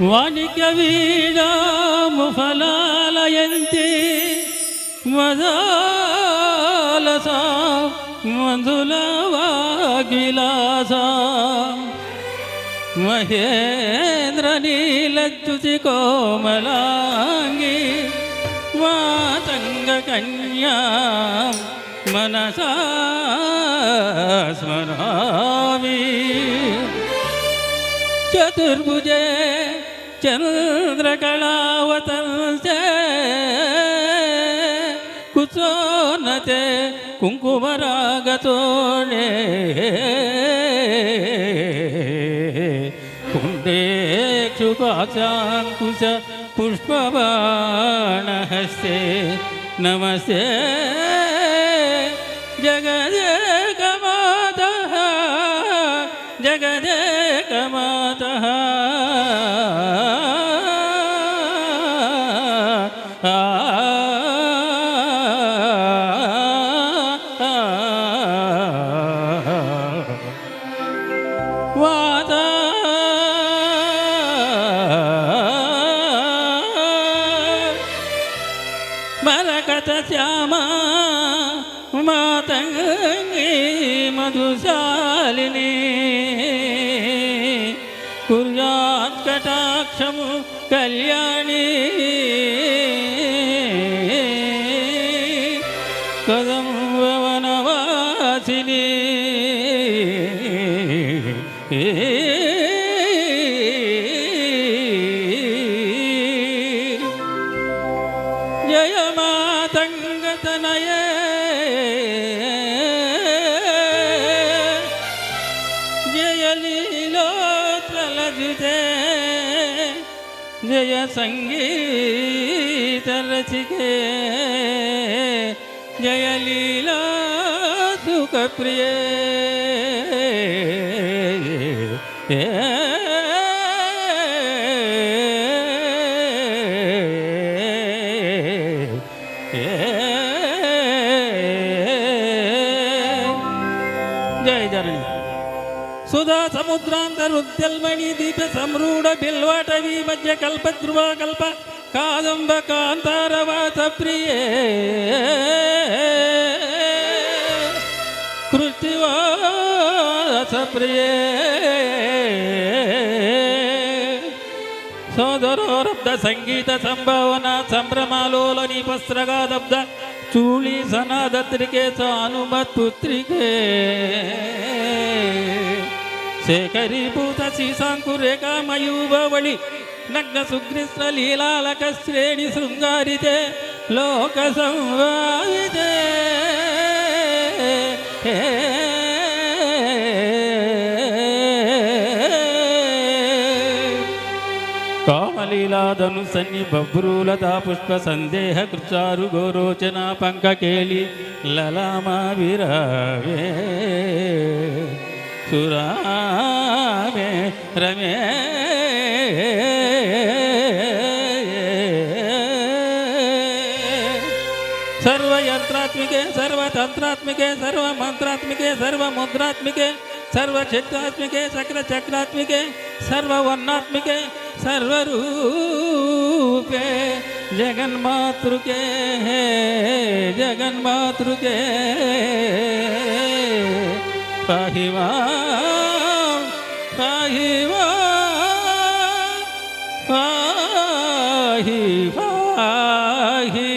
వాణిక వీడాము ఫలాలయంతి మదాలస మందుల వాగిలాస మహేంద్ర నీలచ్యుతి కోమలాంగి మాతంగ కన్యా మనసా స్మరామి. చతుర్భుజే चंद्रकलावत कुसो नचे कुंकुमरागतोणे कुंडे चुकाचाकुश पुष्पवाण हस्ते नमस्ते। जग जग माता जग కదం వనవాసిని. ಜಯ ಜರಣಿ ಸುಧಾ ಸಮುದ್ರಾಂತರುದ್ಯಲ್ಮಣಿ ದೀಪ ಸಂರೂಢ ಬಿಲ್ವಾಟವಿ ಮಧ್ಯ ಕಲ್ಪ ಧ್ರುವ ಕಲ್ಪ ಕಾದಂಬ ಕಾಂತಾರವಾಸ ಪ್ರಿಯೇ ಕೃತಿವಾಸ ಪ್ರಿಯೇ సోదరోరబ్ద సంగీత సంభావన సంభ్రమాలోల నిపస్రగాదబ్ద చూళి సనాదత్రికే సానుమత్పుత్రికే శేఖరీభూత శీశాంకురేఖా మయూభవళి నగ్న సుగ్నిస్ర లీలాలక శ్రేణి శృంగారితే లోక సంవాదితే. కామలీలాదను సన్ని బభ్రూలతా పుష్ప సందేహ కృచారు గోరోచన పంకకేలి లలామా విరావే సురామే రమే. సర్వయంత్రాత్మికే సర్వతంత్రాత్మికే సర్వమంత్రాత్మికే సర్వముద్రాత్మికే సర్వక్షేత్రాత్మికే సకల చక్రాత్మికే సర్వవర్ణాత్మికే సర్వరూపే జగన్మాతృకే జగన్మాతృకే. పాహివా పాహివా పాహి పాహి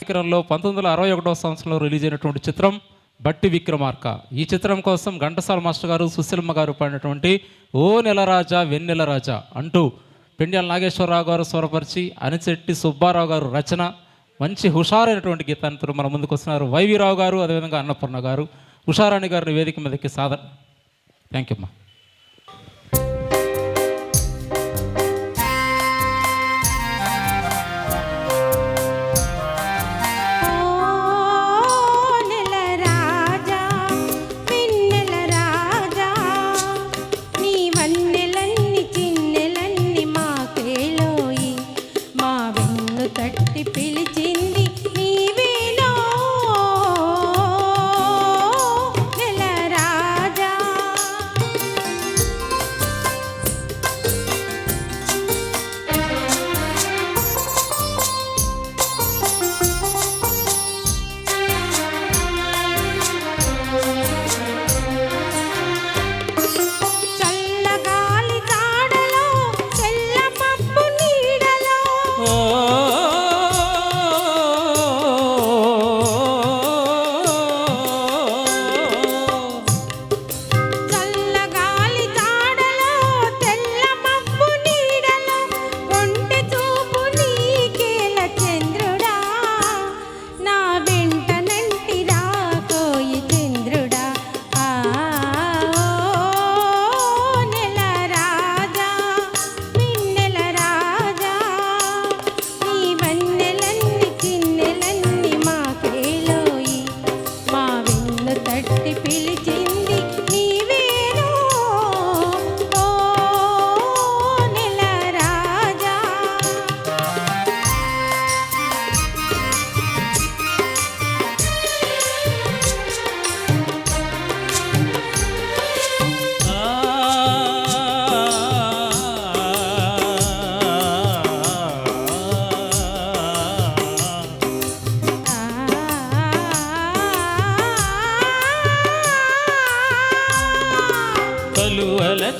విక్రమంలో పంతొమ్మిది వందల అరవై ఒకటవ సంవత్సరంలో రిలీజ్ అయినటువంటి చిత్రం బట్టి విక్రమార్క. ఈ చిత్రం కోసం ఘంటసాల మాస్టర్ గారు సుశీలమ్మ గారు పాడినటువంటి ఓ నెలరాజా వెన్నెల రాజా అంటూ పెండ్యాల నాగేశ్వరరావు గారు స్వరపరిచి అనిచెట్టి సుబ్బారావు గారు రచన మంచి హుషారైనటువంటి గీతాంతో మన ముందుకు వస్తున్నారు. వైవీరావు గారు అదేవిధంగా అన్నపూర్ణ గారు హుషారాణి గారిని వేదిక మీదకి సాధన. థ్యాంక్ యూ అమ్మా.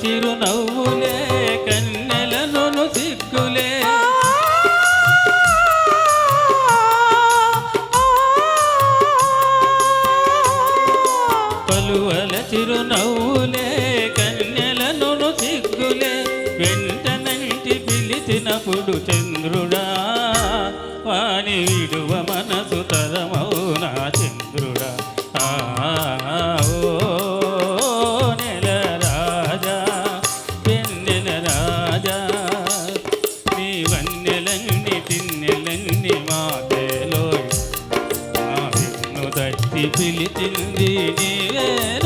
చిరునవ్వులే కన్నెలనొను సిగ్గులే. పలువల చిరునవ్వులే కన్నెలనొను సిగ్గులే. వెంటనంటి పిలిచినప్పుడు చంద్రుడా వాణి విడువ మనసు తరమ দিনের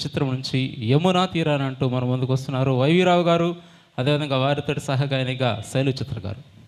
విచిత్రం నుంచి యమునా తీరానంటూ మన ముందుకు వస్తున్నారు. వైవీరావు గారు అదేవిధంగా వారితో సహగాయనిగా శైలు చిత్ర గారు.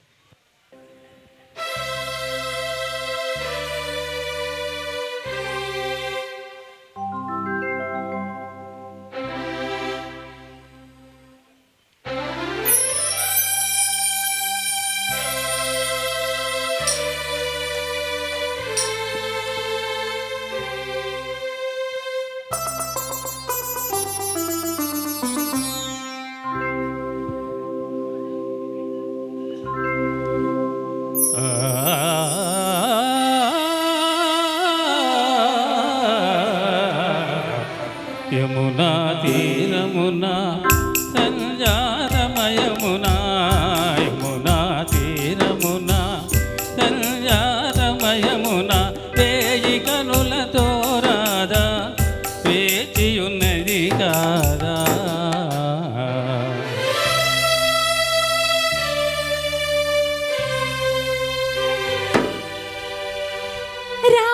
ra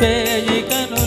వేయికను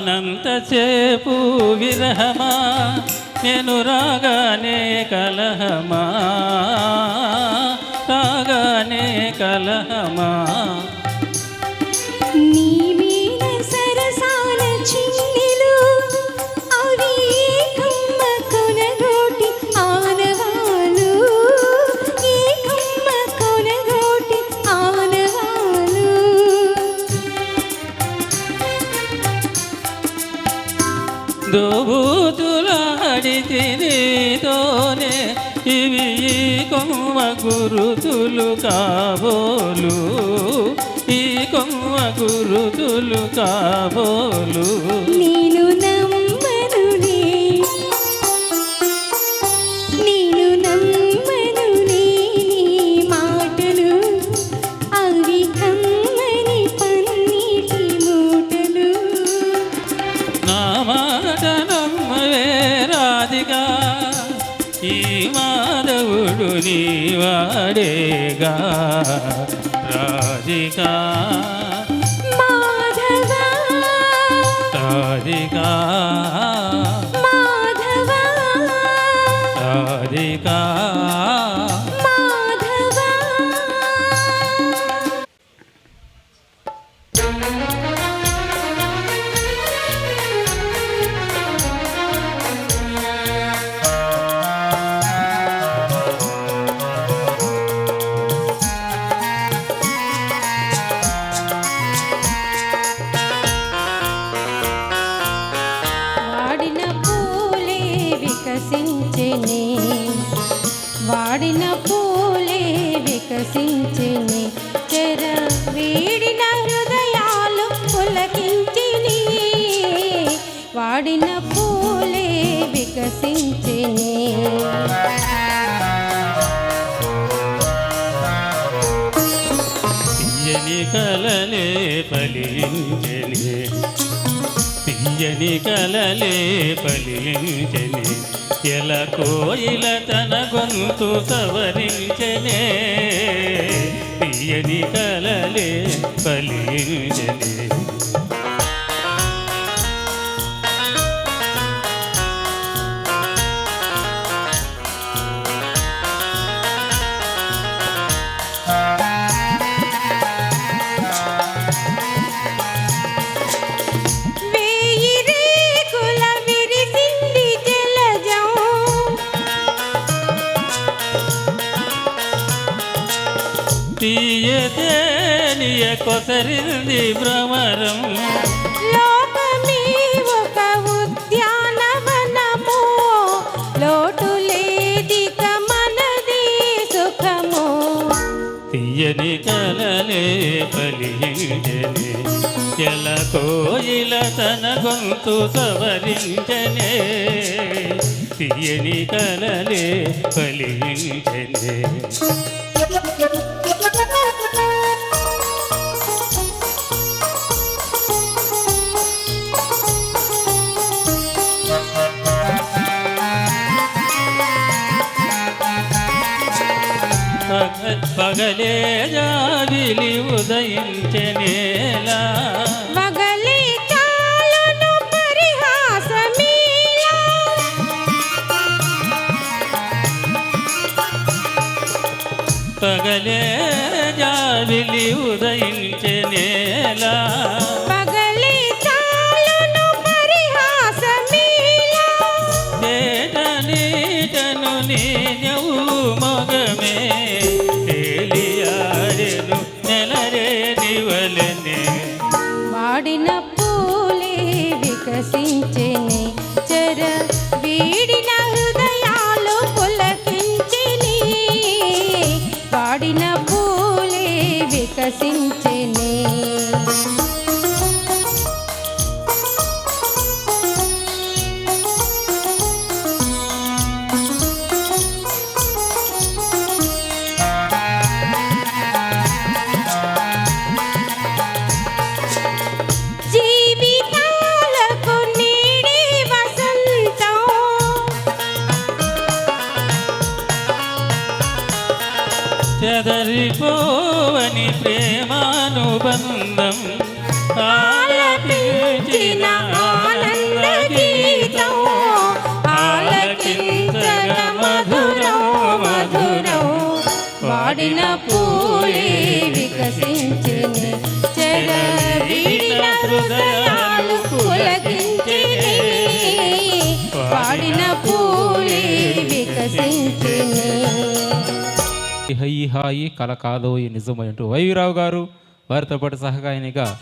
రానంతసేపు విరహమా? నేను రాగానే కలహమా? రాగానే కలహమా? దోబూతులాడి ఇవి కొమ్మ గురుతులు కాబోలు. ఈ కొమ్మ గురుతులు కాబోలు. నేను నీవాడేగా రాధికా. మాధవా. రాధికా. మాధవా. రాధికా. మాధవా. తీయని కలలే ఫలించని ఎల కోయిల తన గొంతు సవరించనే. తీయని కలలే ఫలించని కొసరింది భ్రమరం. లోకమే ఒక ఉద్యానవనము లోటు లేదిక మనది సుఖము. తీయని కలలే ఫలించనే ఎల కోయిల తన గొంతు సవరించనే తీయని కలలే ఫలించనే జావిలి ఉదయించనేలా పగలే జావిలి ఉదయించనేలా పగలి హాయి హాయి కల నిజమై అంటూ వైవిరావు గారు వారితో పాటు సహకాయనిగా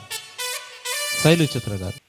శైలు చిత్ర గారు.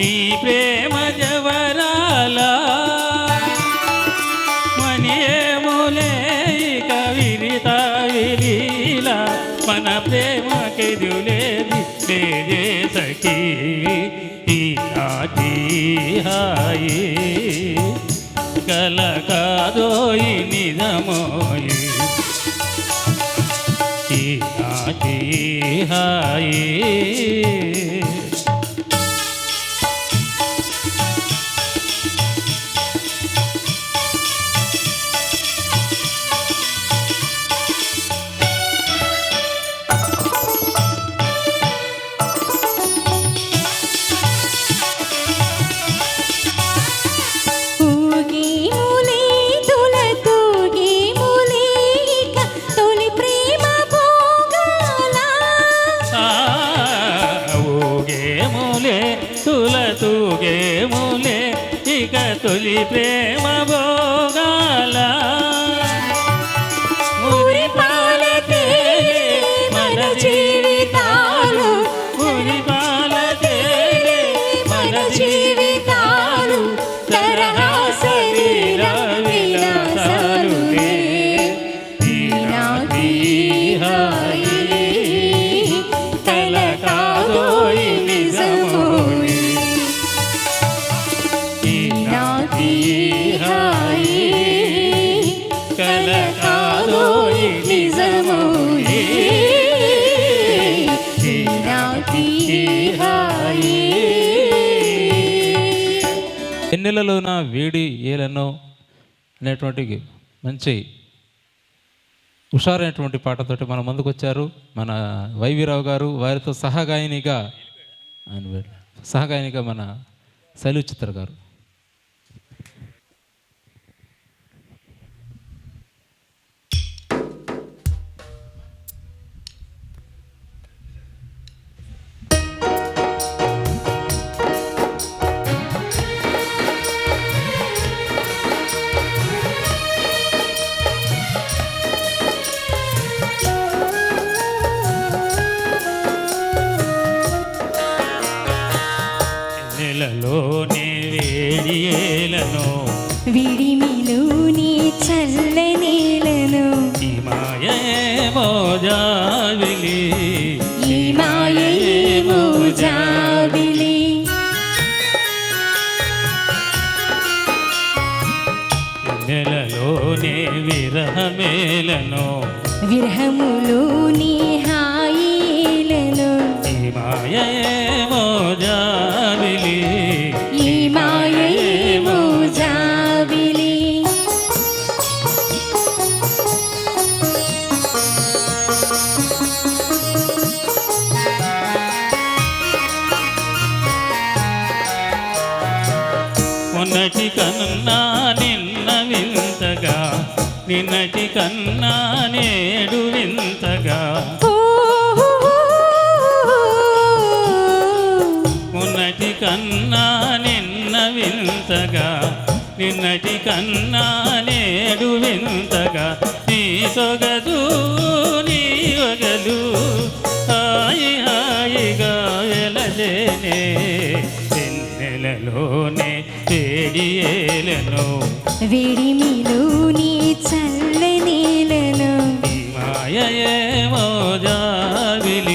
টিপে గుండెలలోన వేడి ఏలనో అనేటువంటి మంచి హుషారైనటువంటి పాటతోటి మన ముందుకు వచ్చారు మన వైవిరావు గారు వారితో సహగాయనిగా ఆయన సహగాయనిగా మన శైలు చిత్ర గారు. కన్నా నిన్న వింతగా నిన్నటి కన్నా నేడు వింతగా. ఉన్నటి కన్నా నిన్న వింతగా నిన్నటి కన్నా నేడు వింతగా. నీ సొగదు నీ వగలు హాయి హాయిగా వెలజేనే వెన్నెలలోనే వేడియేలను. విడిమిలోని చల్లనేలను ఈ మాయేమో జాబిలి